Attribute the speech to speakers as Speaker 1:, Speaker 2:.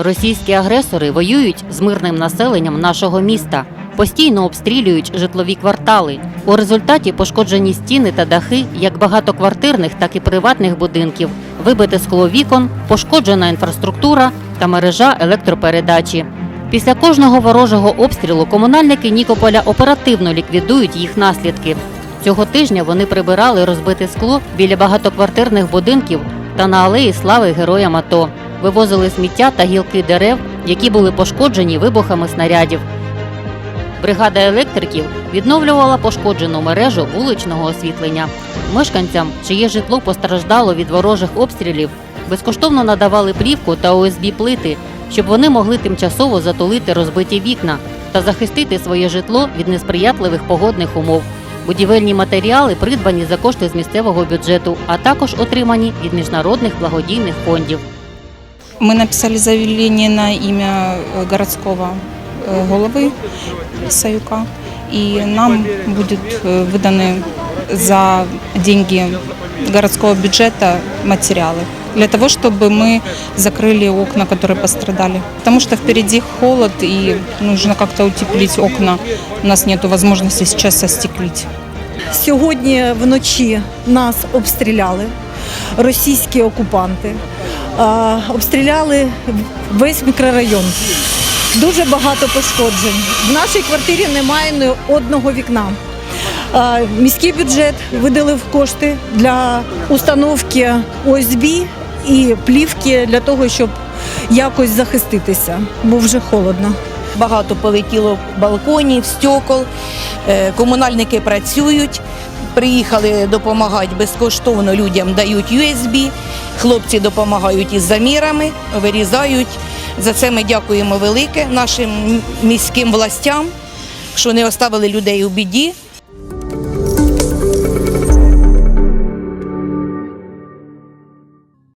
Speaker 1: Російські агресори воюють з мирним населенням нашого міста, постійно обстрілюють житлові квартали. У результаті пошкоджені стіни та дахи як багатоквартирних, так і приватних будинків, вибите скло вікон, пошкоджена інфраструктура та мережа електропередачі. Після кожного ворожого обстрілу комунальники Нікополя оперативно ліквідують їх наслідки. Цього тижня вони прибирали розбите скло біля багатоквартирних будинків та на алеї слави героям АТО. Вивозили сміття та гілки дерев, які були пошкоджені вибухами снарядів. Бригада електриків відновлювала пошкоджену мережу вуличного освітлення. Мешканцям, чиє житло постраждало від ворожих обстрілів, безкоштовно надавали плівку та ОСБ плити, щоб вони могли тимчасово затулити розбиті вікна та захистити своє житло від несприятливих погодних умов. Будівельні матеріали придбані за кошти з місцевого бюджету, а також отримані від міжнародних благодійних фондів.
Speaker 2: Мы написали заявление на имя э, городского э, головы Саюка, и нам будет э, выданы за деньги городского бюджета материалы для того, чтобы мы закрыли окна, которые пострадали. Потому что впереди холод и нужно как-то утеплить окна. У нас нет возможности сейчас остеклить.
Speaker 3: Сьогодні вночі нас обстріляли російські окупанти. Обстріляли весь мікрорайон. Дуже багато пошкоджень. В нашій квартирі немає ні одного вікна. Міський бюджет виділив кошти для установки ОСБ і плівки для того, щоб якось захиститися, бо вже холодно.
Speaker 4: Багато полетіло балконів, стекол. Е, Комунальники працюють. Приїхали допомагати безкоштовно людям, дають USB. Хлопці допомагають із замірами, вирізають. За це ми дякуємо велике нашим міським властям, що не оставили людей у біді.